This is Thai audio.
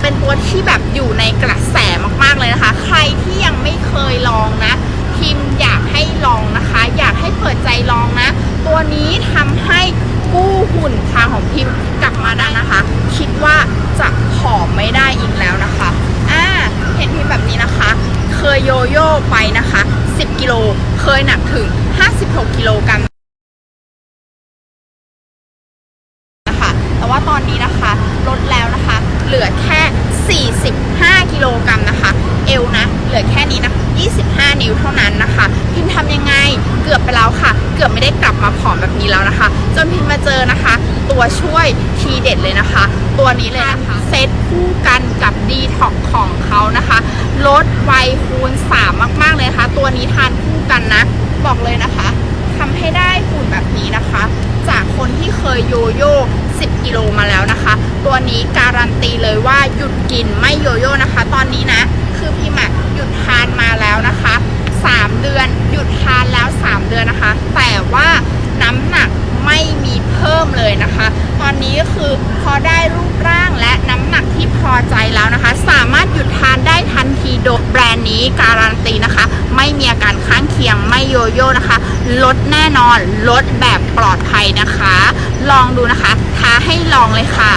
เป็นตัวที่แบบอยู่ในกระแสมากๆเลยนะคะ ใครที่ยังไม่เคยลองนะพิมอยากให้ลองนะคะ อยากให้เปิดใจลองนะ ตัวนี้ทำให้กู้หุ่นทางของพิมกลับมาได้นะคะ คิดว่าจะผอมไม่ได้อีกแล้วนะคะอ่าเห็นพิมแบบนี้นะคะ เคยโยโย่ไปนะคะ 10 กิโลเคยหนักถึง 56 กิโลกรัมนะคะ แต่ว่าตอนนี้นะคะลดแล้วนะคะ เหลือแค่ 45 กิโลกรัมนะคะ เอวนะ เหลือแค่นี้นะ 25 นิ้วเท่านั้นนะคะ พิมพ์ทำยังไง เกือบไปแล้วค่ะ เกือบไม่ได้กลับมาผอมแบบนี้แล้วนะคะ จนพิมพ์มาเจอนะคะ ตัวช่วยทีเด็ดเลยนะคะ ตัวนี้เลยนะคะเซตคู่กันกับดีท็อกของเขานะคะ ลดไวคูณ 3 มากๆเลยนะคะ ตัวนี้ทานคู่กันนะ บอกเลยนะคะทำให้ได้หุ่นแบบนี้นะคะ จากคนที่เคยโยโย่10 กิโลมาแล้วนะคะ ตัว นี้การันตีเลยว่าหยุดกินไม่โยโย่นะคะ ตอนนี้นะ คือพี่หมักหยุดทานมาแล้วนะคะ 3 เดือนหยุดทานแล้ว 3 เดือนนะคะ แต่ว่าน้ำหนักไม่มีเพิ่มเลยนะคะ ตอนนี้คือพอได้รูปร่างและน้ำหนักที่พอใจแล้วนะคะ สามารถหยุดทานได้ทันทีโดยแบรนด์นี้การันตีนะคะ ไม่มีอาการข้างเคียงไม่โยโย่นะคะ ลดแน่นอนลดแบบปลอดภัยนะคะ ลองดูนะคะ ท้าให้ลองเลยค่ะ